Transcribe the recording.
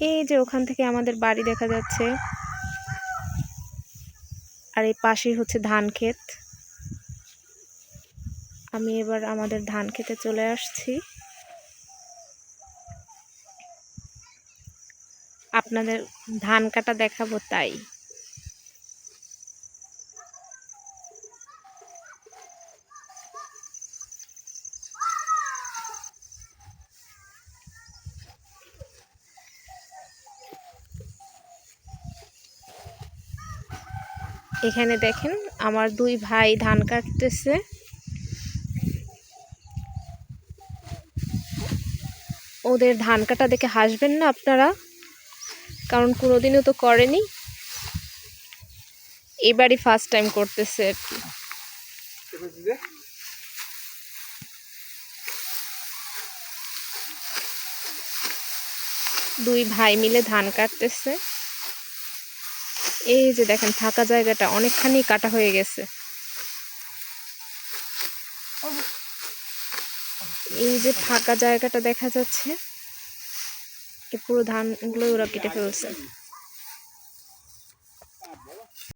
এই যে ওখান থেকে আমাদের বাড়ি দেখা যাচ্ছে। আর এই পাশেই হচ্ছে ধান ক্ষেত। আমি এবার আমাদের ধান খেতে চলে আসছি। আপনাদের ধান কাটা দেখাবো তাই। এখানে দেখেন আমার দুই ভাই ধান কাটতেছে। ওদের ধান কাটা দেখে হাসবেন না আপনারা? কারণ কোনোদিনও তো করেনি। এবারই ফার্স্ট টাইম করতেছে আর কি। দুই ভাই মিলে ধান কাটতেছে। এই যে দেখেন, ফাঁকা জায়গাটা অনেকখানি কাটা হয়ে গেছে। এই যে ফাঁকা জায়গাটা দেখা যাচ্ছে পুরো ধানগুলো ওরা কেটে ফেলছে।